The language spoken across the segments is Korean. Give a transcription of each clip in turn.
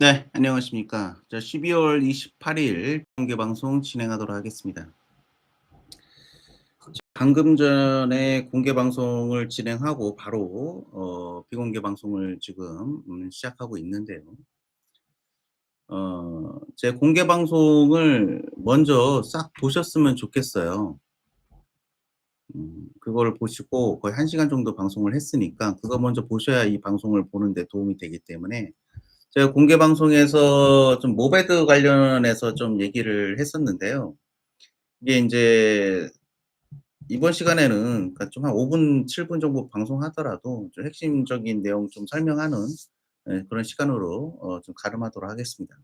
네, 안녕하십니까. 자, 12월 28일 공개 방송 진행하도록 하겠습니다. 방금 전에 공개 방송을 진행하고 바로 어, 비공개 방송을 지금 음, 시작하고 있는데요. 어, 제 공개 방송을 먼저 싹 보셨으면 좋겠어요. 음, 그걸 보시고 거의 1시간 정도 방송을 했으니까 그거 먼저 보셔야 이 방송을 보는데 도움이 되기 때문에 제가 공개 방송에서 좀 모베드 관련해서 좀 얘기를 했었는데요. 이게 인제 이번 시간에는 그러니까 좀한 5분, 7분 정도 방송하더라도 좀 핵심적인 내용 좀 설명하는 예 그런 시간으로 어좀 가름하도록 하겠습니다.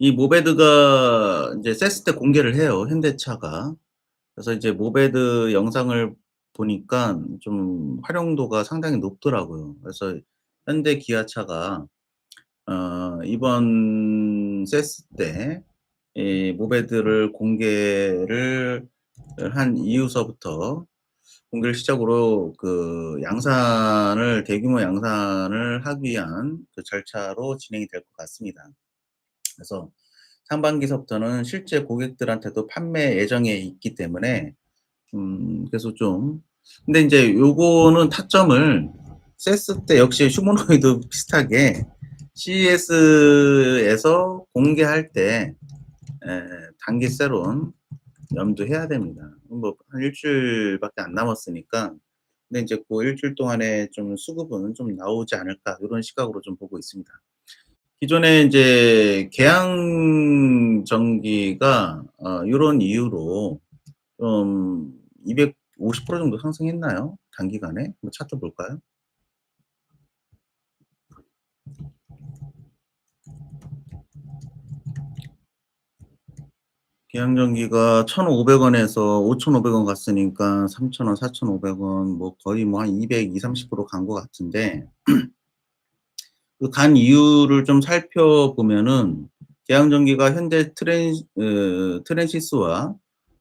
이 모베드가 인제 세스 때 공개를 해요, 현대차가. 그래서 이제 모베드 영상을 보니깐 좀 활용도가 상당히 높더라고요. 그래서 현대 기아차가 어 이번 세스 때 이 모베드를 공개를 한 이후서부터 공개를 시작으로 그 양산을 대규모 양산을 하기 위한 그 절차로 진행이 될 것 같습니다. 그래서 상반기서부터는 실제 고객들한테도 판매 예정에 있기 때문에 음 그래서 좀 근데 인제 요거는 타점을 세스 때 역시 휴머노이드 비슷하게 CES에서 공개할 때 에 단기 세론 염두해야 됩니다. 뭐한1 주일밖에 안 남았으니까 근데 인제 고1 주일 동안에 좀 수급은 좀 나오지 않을까 요런 시각으로 좀 보고 있습니다. 기존에 인제 계양 전기가 어 요런 이유로 좀 250% 정도 상승했나요? 단기간에? 한번 차트 볼까요? 계양전기가 1,500 원에서 5,500원 갔으니까 3,000 원, 4,500원 뭐 거의 뭐 한220-30%간 것 같은데 그 간 이유를 좀 살펴보면은 계양전기가 현대 트랜 어 트랜시스와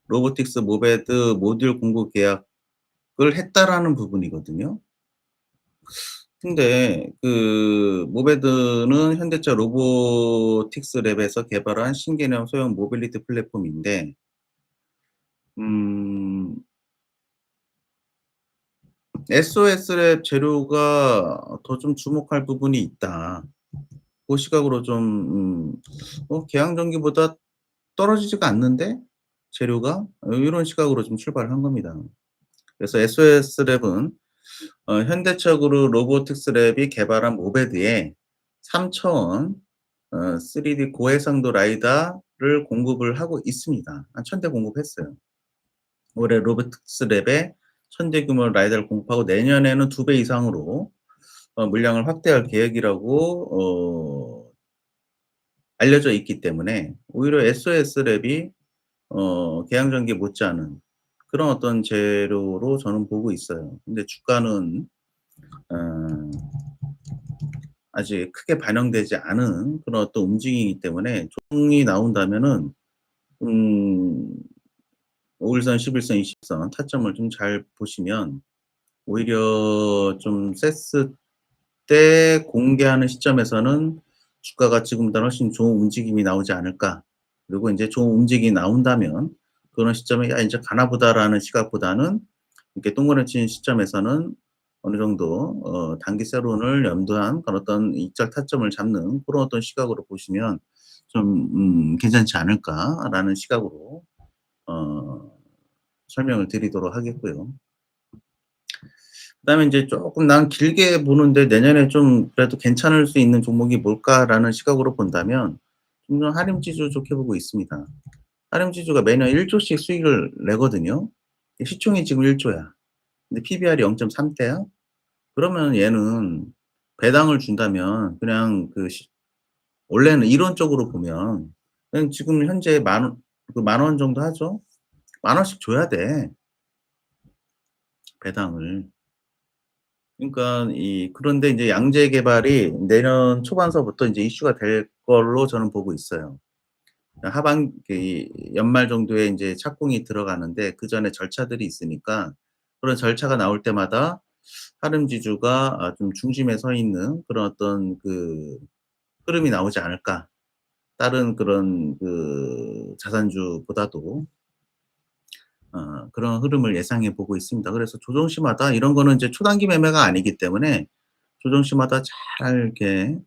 로보틱스 모베드 모듈 공급 계약을 했다라는 부분이거든요. 근데 그 모베드는 현대차 로보틱스 랩에서 개발한 신개념 소형 모빌리티 플랫폼인데 음 SOS 랩 재료가 더 좀 주목할 부분이 있다. 고 시각으로 좀 음 '어 계양전기보다 떨어지지가 않는데 재료가?' 어 요런 시각으로 좀 출발을 한 겁니다. 그래서 SOS 랩은 어 그룹 로보틱스 랩이 개발한 모베드에 3차원 어 3D 고해상도 라이다를 공급을 하고 있습니다. 한1,000대 공급했어요. 올해 로보틱스 랩에 1,000대 규모 라이다를 공급하고 내년에는 2배 이상으로 어 물량을 확대할 계획이라고 어 알려져 있기 때문에 오히려 SOS 랩이 어 계양전기 못지않은 그런 어떤 재료로 저는 보고 있어요. 근데 주가는 어 아직 크게 반영되지 않은 그런 어떤 움직임이기 때문에 조정이 나온다면은 음 5 일선, 11선, 20선 타점을 좀 잘 보시면 오히려 좀 세스 때 공개하는 시점에서는 주가가 지금보다는 훨씬 좋은 움직임이 나오지 않을까. 그리고 인제 좋은 움직임이 나온다면 그런 시점에 '야 인제 가나보다.'라는 시각보다는 이렇게 동그라친 시점에서는 어느 정도 어 단기세론을 염두한 그런 어떤 이적 타점을 잡는 그런 어떤 시각으로 보시면 좀 음 '괜찮지 않을까.'라는 시각으로 어 설명을 드리도록 하겠고요. 그다음에 인제 쪼끔 '난 길게 보는데 내년에 좀 그래도 괜찮을 수 있는 종목이 뭘까?'라는 시각으로 본다면 저는 한림지주 좋게 보고 있습니다. 한림지주가 매년 1 조씩 수익을 내거든요. 시총이 지금 1 조야. 근데 PBR이 0.3 대야? 그러면 얘는 배당을 준다면 그냥 그 시 원래는 이론적으로 보면 그냥 지금 현재 만원그만원 정도 하죠? 만 원씩 줘야 돼. 배당을. 그러니까 이 그런데 인제 양재 개발이 내년 초반서부터 인제 이슈가 될 걸로 저는 보고 있어요. 하반 그 연말 정도에 인제 착공이 들어가는데 그 전에 절차들이 있으니까 그런 절차가 나올 때마다 한림지주가 아좀 중심에 서 있는 그런 어떤 그 흐름이 나오지 않을까. 다른 그런 그 자산주보다도 어 그런 흐름을 예상해 보고 있습니다. 그래서 조정시마다 이런 거는 이제 초단기 매매가 아니기 때문에 조정시마다 잘 이렇게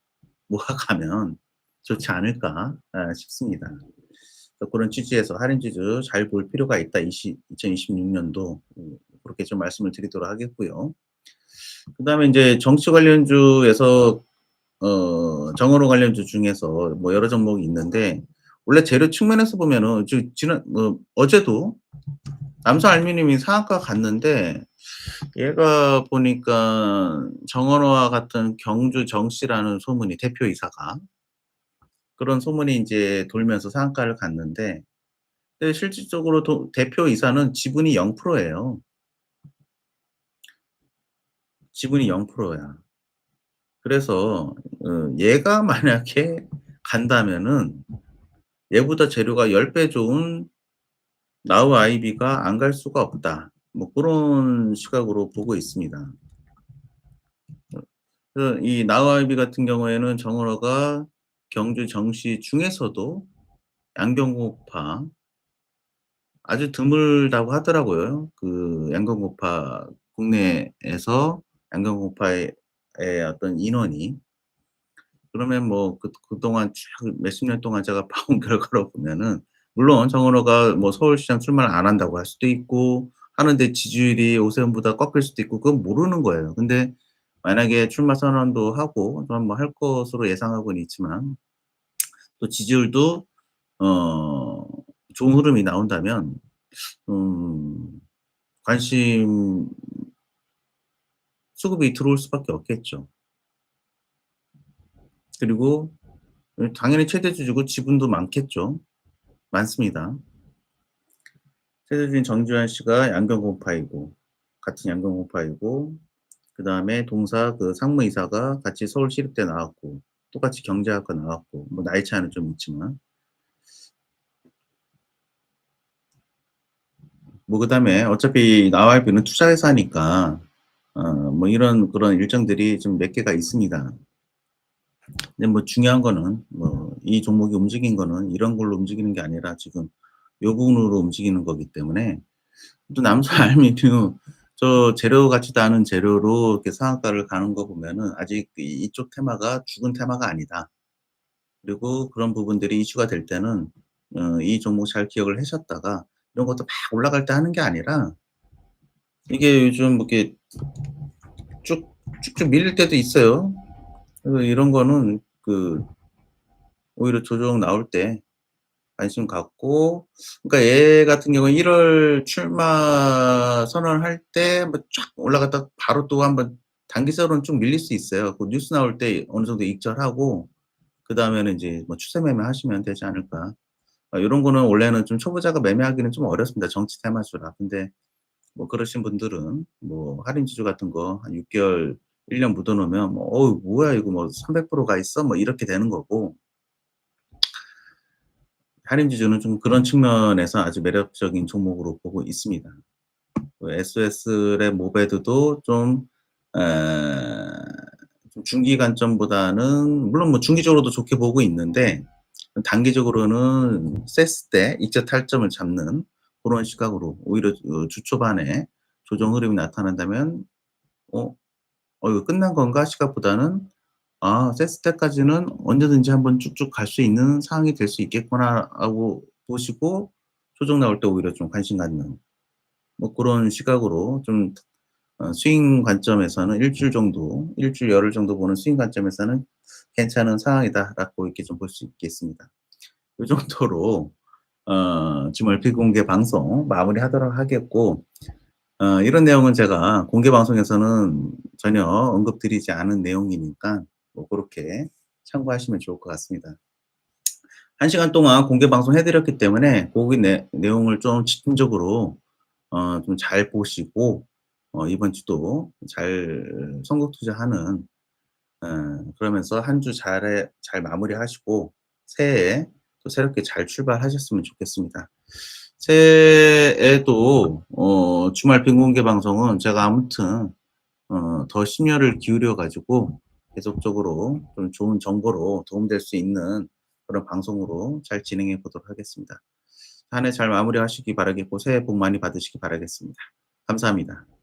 모아가면 좋지 않을까 아 싶습니다. 그런 취지에서 할인 지주 잘 볼 필요가 있다. 이시 2026년도 음 그렇게 좀 말씀을 드리도록 하겠고요. 그 다음에 인제 정치 관련주에서 어 정언어 관련주 중에서 뭐 여러 종목이 있는데 원래 재료 측면에서 보면은 저 지난 뭐 어제도 남성알루미늄이 상한가 갔는데 얘가 보니까 정언어와 같은 경주 정씨라는 소문이 대표이사가 그런 소문이 인제 돌면서 상한가를 갔는데 근데 실질적으로 도 대표 이사는 지분이 0% 예요. 지분이 0% 야. 그래서 어 얘가 만약에 간다면은 얘보다 재료가 10배 좋은 나우 아이비가 안 갈 수가 없다. 뭐 그런 시각으로 보고 있습니다. 이 나우 아이비 같은 경우에는 정언어가 경주 정씨 중에서도 양경고파 아주 드물다고 하더라고요. 그 양경고파 국내에서 양경고파의 의 어떤 인원이. 그러면 뭐 그 그동안 쭉 몇십 년 동안 제가 봐온 결과로 보면은 물론 정언어가 뭐 서울시장 출마를 안 한다고 할 수도 있고 하는데 지지율이 오세훈보다 꺾일 수도 있고 그건 모르는 거예요. 근데 만약에 출마 선언도 하고 좀뭐할 것으로 예상하고는 있지만 또 지지율도 어 좋은 흐름이 나온다면 음 관심 수급이 들어올 수밖에 없겠죠. 그리고 음 당연히 최대 주주고 지분도 많겠죠. 많습니다. 최대주주인 정주환 씨가 양경고파이고 같은 양경고파이고 그 다음에 동사 그 상무이사가 같이 서울시립대 나왔고 똑같이 경제학과 나왔고 뭐 나이 차이는 좀 있지만. 뭐 그 다음에 어차피 나우 아이비는 투자회사니까 어 뭐 이런 그런 일정들이 좀 몇 개가 있습니다. 근데 뭐 중요한 거는 뭐 이 종목이 움직인 거는 이런 걸로 움직이는 게 아니라 지금 요 부분으로 움직이는 거기 때문에 또 남성알루미늄 저 재료 같지도 않은 재료로 이렇게 상한가를 가는 거 보면은 아직 이 이쪽 테마가 죽은 테마가 아니다. 그리고 그런 부분들이 이슈가 될 때는 어 이 종목 잘 기억을 하셨다가 이런 것도 막 올라갈 때 하는 게 아니라 이게 요즘 뭐 이렇게 쭉 쭉쭉 밀릴 때도 있어요. 그래서 이런 거는 그 오히려 조정 나올 때 관심 갖고 그러니까 얘 같은 경우에 1월 출마 선언할 때 뭐 쫙 올라갔다가 바로 또 한번 단기적으로는 좀 밀릴 수 있어요. 그 뉴스 나올 때 어느 정도 익절하고 그 다음에는 인제 뭐 추세 매매 하시면 되지 않을까. 어 요런 거는 원래는 좀 초보자가 매매하기는 좀 어렵습니다, 정치 테마주라. 근데 뭐 그러신 분들은 뭐 할인 지주 같은 거 한 6 개월, 1년 묻어 놓으면 뭐 "어우 뭐야 이거 뭐 300%가 있어?" 뭐 이렇게 되는 거고 할인지주는 좀 그런 측면에서 아주 매력적인 종목으로 보고 있습니다. 그 SOS랩 모베드도 좀에좀 중기 관점보다는 물론 뭐 중기적으로도 좋게 보고 있는데 단기적으로는 셌을 때 익절 탈점을 잡는 고런 시각으로 오히려 어주 초반에 조정 흐름이 나타난다면 '어 어 이거 끝난 건가?' 시각보다는 ' 아 셌을 때까지는 언제든지 한번 쭉쭉 갈 수 있는 상황이 될 수 있겠구나.'라고 보시고 조정 나올 때 오히려 좀 관심 갖는 뭐 고런 시각으로 좀어 스윙 관점에서는 1 주일 정도, 1 주일 열흘 정도 보는 스윙 관점에서는 '괜찮은 상황이다.'라고 이렇게 좀 볼 수 있겠습니다. 요 정도로 어 지금 얼핏 공개 방송 마무리하도록 하겠고 어 이런 내용은 제가 공개 방송에서는 전혀 언급 드리지 않은 내용이니까 뭐 고렇게 참고하시면 좋을 것 같습니다. 1 시간 동안 공개 방송 해 드렸기 때문에 거기 내 내용을 좀 집중적으로 어 좀 잘 보시고 어 이번 주도 잘 선국 투자하는 어 그러면서 한 주 잘해 잘 마무리하시고 새해에 또 새롭게 잘 출발하셨으면 좋겠습니다. 새해에도 어 주말 빈공개 방송은 제가 아무튼 어 더 심혈을 기울여 가지고 계속적으로 좀 좋은 정보로 도움될 수 있는 그런 방송으로 잘 진행해 보도록 하겠습니다. 한 해 잘 마무리하시기 바라겠고 새해 복 많이 받으시기 바라겠습니다. 감사합니다.